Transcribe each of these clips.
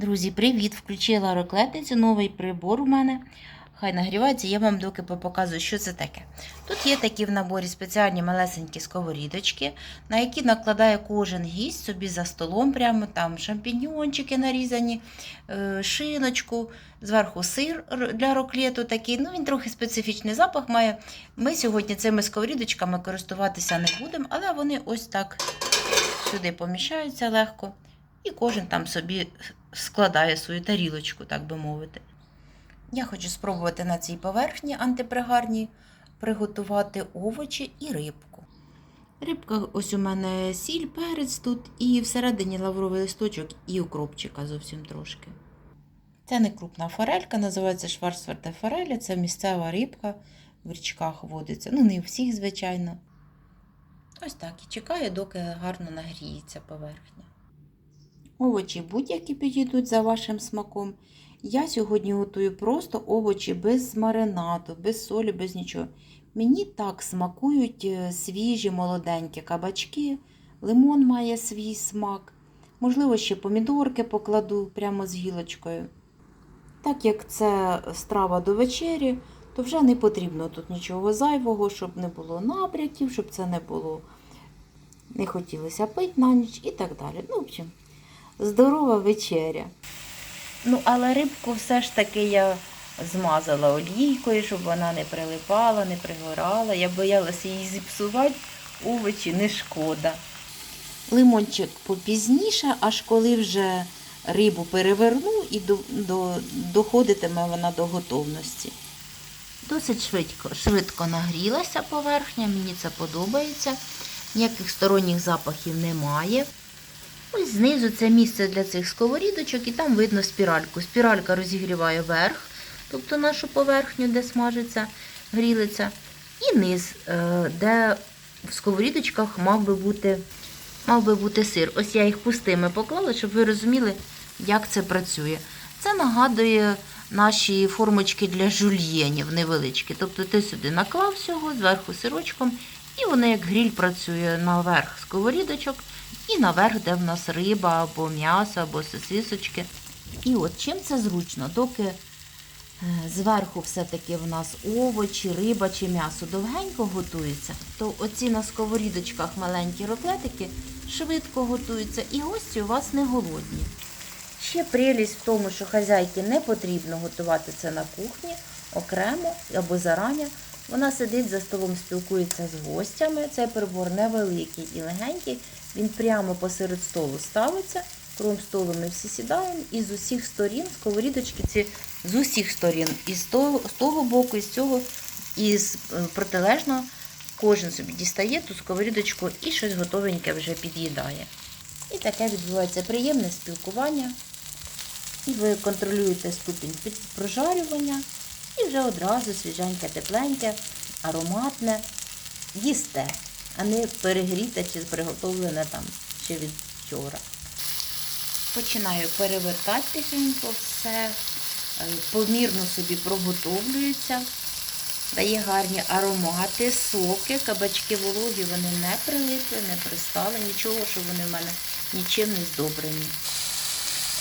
Друзі, привіт! Включила роклетницю, новий прибор у мене. Хай нагрівається, я вам доки показую, що це таке. Тут є такі в наборі спеціальні малесенькі сковорідочки, на які накладає кожен гість собі за столом, прямо там шампіньончики нарізані, е, шиночку, зверху сир для роклету такий. Ну, він трохи специфічний запах має. Ми сьогодні цими сковорідочками користуватися не будемо, але вони ось так сюди поміщаються легко. І кожен там собі складає свою тарілочку, так би мовити. Я хочу спробувати на цій поверхні антипригарній приготувати овочі і рибку. Рибка, ось у мене сіль, перець тут, і всередині лавровий листочок і укропчика зовсім трошки. Це не крупна форелька, називається шварцварте фореля, це місцева рибка в річках водиться. Ну, не у всіх, звичайно. Ось так і чекаю, доки гарно нагріється поверхня. Овочі будь-які підійдуть за вашим смаком. Я сьогодні готую просто овочі без маринаду, без солі, без нічого. Мені так смакують е, свіжі молоденькі кабачки, лимон має свій смак. Можливо, ще помідорки покладу прямо з гілочкою. Так як це страва до вечері, то вже не потрібно тут нічого зайвого, щоб не було набряків, щоб це не було, не хотілося пити на ніч і так далі. Ну, в общем, здорова вечеря. Ну, але рибку все ж таки я змазала олійкою, щоб вона не прилипала, не пригорала. Я боялася її зіпсувати, овочі не шкода. Лимончик попізніше, аж коли вже рибу переверну і до, до, доходитиме вона до готовності. Досить швидко, швидко нагрілася поверхня, мені це подобається. Ніяких сторонніх запахів немає. Ось знизу це місце для цих сковорідочок, і там видно спіральку. Спіралька розігріває верх, тобто нашу поверхню, де смажиться, грілиться, і низ, е, де в сковорідочках мав би бути, мав би бути сир. Ось я їх пустими поклала, щоб ви розуміли, як це працює. Це нагадує наші формочки для жульєнів невеличкі. Тобто ти сюди наклав всього, зверху сирочком, і воно як гріль працює наверх сковорідочок. І наверх, де в нас риба або м'ясо, або сосисочки. І от чим це зручно, доки е, зверху все-таки в нас овочі, риба чи м'ясо довгенько готується, то оці на сковорідочках маленькі роклетики швидко готуються і гості у вас не голодні. Ще прелість в тому, що хазяйки не потрібно готувати це на кухні окремо або зарані. Вона сидить за столом, спілкується з гостями. Цей прибор невеликий і легенький. Він прямо посеред столу ставиться. Крім столу ми всі сідаємо і з усіх сторін сковорідочки ці з усіх сторін, і з того, з того боку, і з цього, і з е, протилежного. Кожен собі дістає ту сковорідочку і щось готовеньке вже під'їдає. І таке відбувається приємне спілкування. І ви контролюєте ступінь прожарювання, і вже одразу свіженьке, тепленьке, ароматне їсте, а не перегріте чи приготовлене там ще від вчора. Починаю перевертати тихенько все, е, помірно собі проготовлюється, дає гарні аромати, соки, кабачки вологі, вони не прилипли, не пристали, нічого, що вони в мене нічим не здобрені.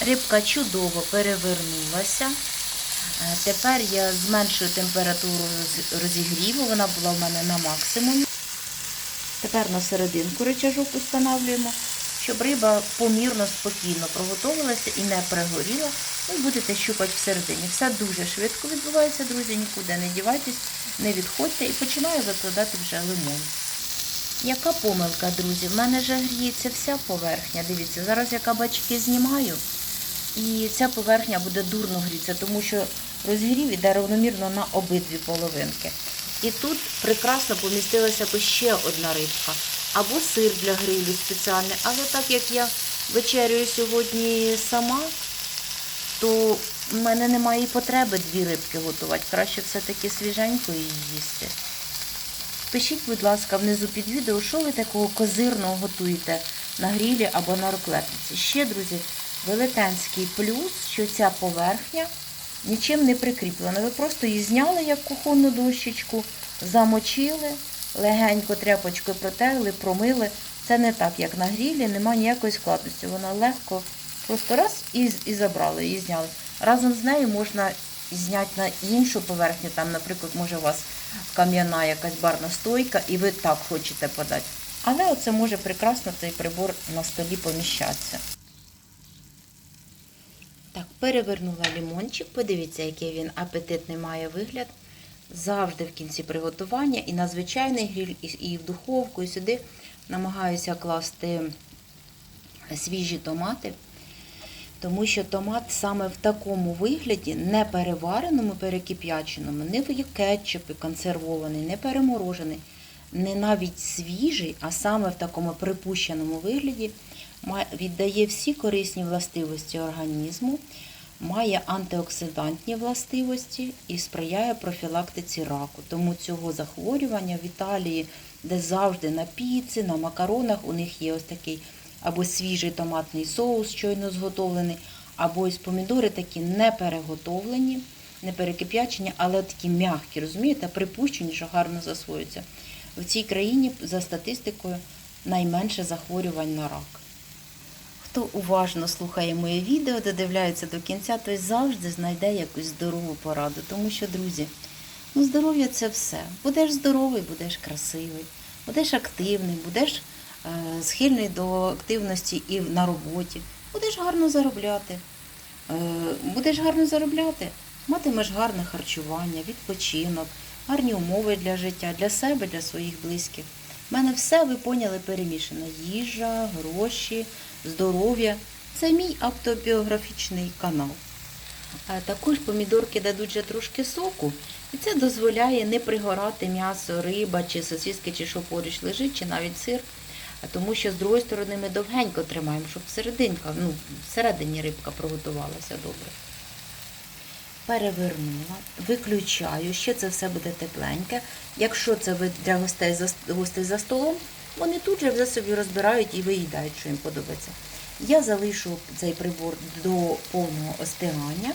Рибка чудово перевернулася. Е, Тепер я зменшую температуру розігріву, вона була в мене на максимумі. Тепер на серединку рычажок встановлюємо, щоб риба помірно, спокійно проготовилася і не пригоріла. Ви будете щупати всередині. Все дуже швидко відбувається, друзі, нікуди не дівайтесь, не відходьте і починаю викладати вже лимон. Яка помилка, друзі? В мене вже гріється вся поверхня. Дивіться, зараз я кабачки знімаю, і ця поверхня буде дурно грітися, тому що розгрів іде равномірно на обидві половинки. І тут прекрасно помістилася би ще одна рибка. Або сир для грилю спеціальний. Але так як я вечерюю сьогодні сама, то в мене немає і потреби дві рибки готувати. Краще все-таки свіженько її їсти. Пишіть, будь ласка, внизу під відео, що ви такого козирного готуєте на грілі або на роклетниці. Ще, друзі, велетенський плюс, що ця поверхня нічим не прикріплена. Ви просто її зняли як кухонну дощечку, замочили, легенько тряпочкою протерли, промили. Це не так, як на грілі, немає ніякої складності. Вона легко Просто раз і, і забрали, її зняли. Разом з нею можна зняти на іншу поверхню. Там, наприклад, може у вас кам'яна якась барна стойка, і ви так хочете подати. Але оце може прекрасно цей прибор на столі поміщатися. Перевернула лімончик. Подивіться, який він апетитний має вигляд. Завжди в кінці приготування і на звичайний гриль, і- і в духовку, і сюди намагаюся класти свіжі томати. Тому що томат саме в такому вигляді, не перевареному, перекип'яченому, не в кетчупі консервований, не переморожений, не навіть свіжий, а саме в такому припущеному вигляді віддає всі корисні властивості організму, має антиоксидантні властивості і сприяє профілактиці раку. Тому цього захворювання в Італії, де завжди на піці, на макаронах у них є ось такий або свіжий томатний соус, щойно зготовлений, або ось помідори такі не переготовлені, не перекип'ячені, але такі м'які, розумієте, припущені, що гарно засвоюються. В цій країні, за статистикою, найменше захворювань на рак. Хто уважно слухає моє відео, додивляється до кінця, той завжди знайде якусь здорову пораду. Тому що, друзі, ну здоров'я це все. Будеш здоровий, будеш красивий, будеш активний, будеш е, схильний до активності і на роботі, будеш гарно заробляти. Е, будеш гарно заробляти, матимеш гарне харчування, відпочинок, гарні умови для життя, для себе, для своїх близьких. У мене все, ви поняли, перемішано. Їжа, гроші, здоров'я. Це мій автобіографічний канал. Також помідорки дадуть вже трошки соку, і це дозволяє не пригорати м'ясо, риба чи сосиски, чи що поруч лежить, чи навіть сир. Тому що з другої сторони ми довгенько тримаємо, щоб серединка, ну, всередині рибка приготувалася добре. Перевернула, виключаю, ще це все буде тепленьке. Якщо це для гостей гостей за столом, вони тут же вже собі розбирають і виїдають, що їм подобається. Я залишу цей прибор до повного остигання,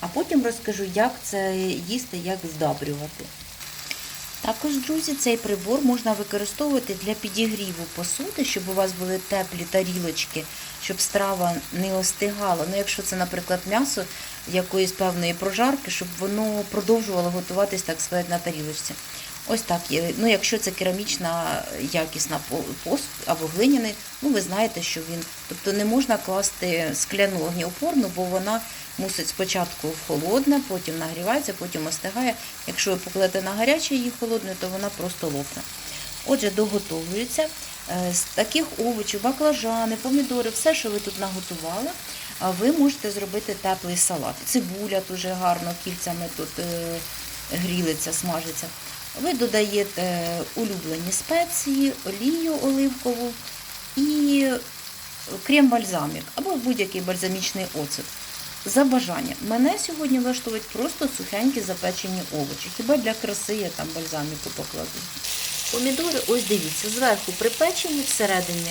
а потім розкажу, як це їсти, як здабрювати. Також, друзі, цей прибор можна використовувати для підігріву посуди, щоб у вас були теплі тарілочки, щоб страва не остигала. Ну, якщо це, наприклад, м'ясо якоїсь певної прожарки, щоб воно продовжувало готуватись, так сказати, на тарілочці. Ось так є. Ну, якщо це керамічна якісна по- посуд або глиняний, ну ви знаєте, що він. Тобто не можна класти скляну огнеупорну, бо вона мусить спочатку в потім нагрівається, потім остигає. Якщо ви покладете на гаряче її холодне, то вона просто лопне. Отже, доготовлюється Е, з таких овочів, баклажани, помідори, все, що ви тут наготували, ви можете зробити теплий салат. Цибуля дуже гарно кільцями тут е, грілиться, смажиться. Ви додаєте улюблені спеції, олію оливкову і крем-бальзамік або будь-який бальзамічний оцет. За бажанням. Мене сьогодні влаштовують просто сухенькі запечені овочі. Хіба для краси я там бальзаміку покладу. Помідори, ось дивіться, зверху припечені, всередині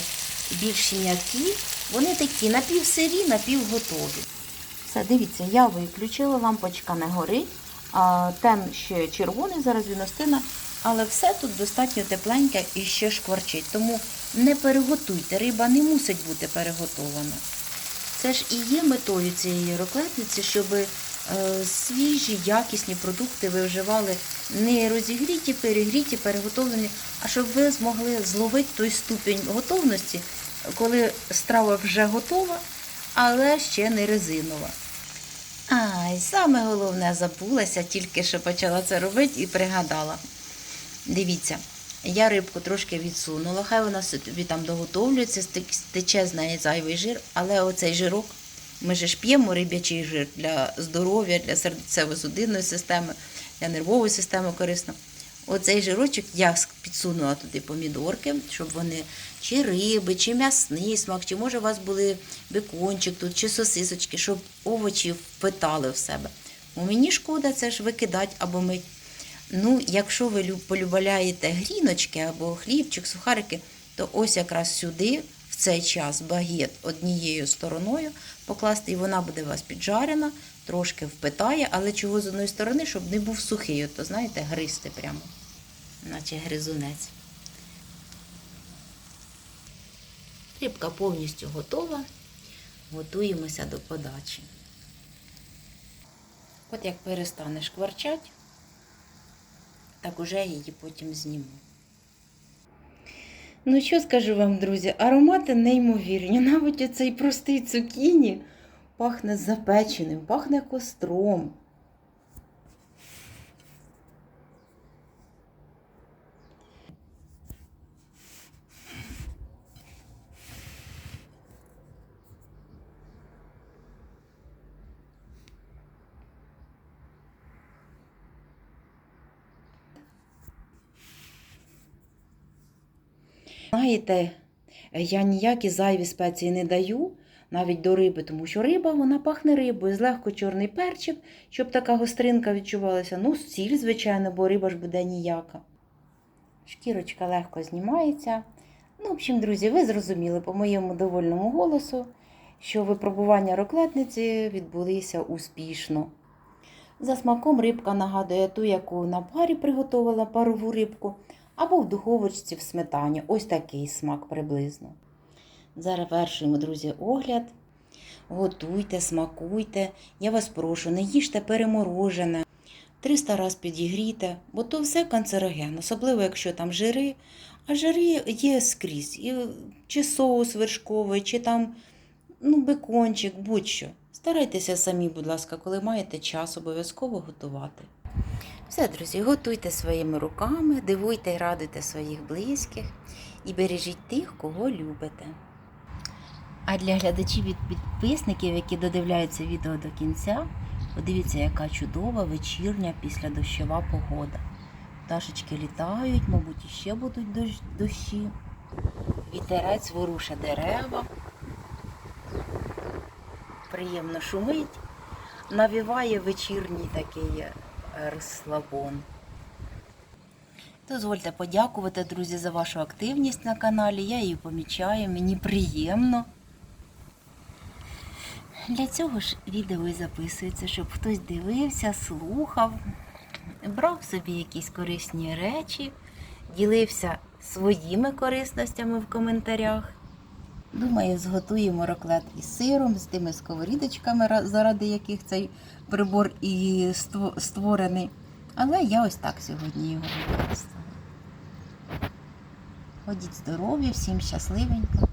більш м'які. Вони такі напівсирі, напівготові. Все, дивіться, я виключила, лампочка не горить, а тен ще червоний, зараз він остине, але все тут достатньо тепленьке і ще шкварчить. Тому не переготуйте, риба не мусить бути переготована. Це ж і є метою цієї роклетниці, щоб е, свіжі, якісні продукти ви вживали не розігріті, перегріті, переготовлені, а щоб ви змогли зловити той ступінь готовності, коли страва вже готова, але ще не резинова. Ай, саме головне забулася, тільки що почала це робити і пригадала. Дивіться, я рибку трошки відсунула, хай вона собі там доготовлюється, стече з неї зайвий жир, але оцей жирок, ми ж п'ємо риб'ячий жир для здоров'я, для серцево-судинної системи, для нервової системи корисно. Оцей жирочок я підсунула туди помідорки, щоб вони чи риби, чи м'ясний смак, чи може у вас були бекончик тут, чи сосисочки, щоб овочі впитали в себе. У мені шкода це ж викидати або мить. Ну, якщо ви люб- полюбляєте гріночки або хлібчик, сухарики, то ось якраз сюди в цей час багет однією стороною покласти, і вона буде у вас піджарена, трошки впитає, але чого з одної сторони, щоб не був сухий, от, то знаєте, гризти прямо, наче гризунець. Рибка повністю готова. готуємося до подачі. От як перестане шкварчать, так уже її потім зніму. Ну, що скажу вам, друзі, аромати неймовірні. Навіть оцей простий цукіні пахне запеченим, пахне костром. Знаєте, я ніякі зайві спеції не даю навіть до риби, тому що риба вона пахне рибою, злегко чорний перчик, щоб така гостринка відчувалася. Ну, сіль, звичайно, бо риба ж буде ніяка. Шкірочка легко знімається. Ну, в общем, друзі, ви зрозуміли по моєму довольному голосу, що випробування роклетниці відбулися успішно. За смаком рибка нагадує ту, яку на парі приготувала парову рибку, або в духовочці в сметані. Ось такий смак приблизно. Завершуємо, друзі, огляд. Готуйте, смакуйте. Я вас прошу, не їжте переморожене. 300 раз підігрійте, бо то все канцероген, особливо якщо там жири. А жири є скрізь. І, чи соус вершковий, чи там ну, бекончик, будь-що. Старайтеся самі, будь ласка, коли маєте час, обов'язково готувати. Все, друзі, готуйте своїми руками, дивуйте і радуйте своїх близьких і бережіть тих, кого любите. А для глядачів і підписників, які додивляються відео до кінця, подивіться, яка чудова вечірня після дощова погода. Пташечки літають, мабуть, іще будуть дощ- дощі. Вітерець воруше дерева. Приємно шумить, навіває вечірній такий е, розслабон. Дозвольте подякувати, друзі, за вашу активність на каналі. Я її помічаю, мені приємно. Для цього ж відео і записується, щоб хтось дивився, слухав, брав собі якісь корисні речі, ділився своїми корисностями в коментарях. Думаю, зготуємо роклет із сиром, з тими сковорідочками, заради яких цей прибор і створений. Але я ось так сьогодні його використала. Ходіть здорові, всім щасливенько.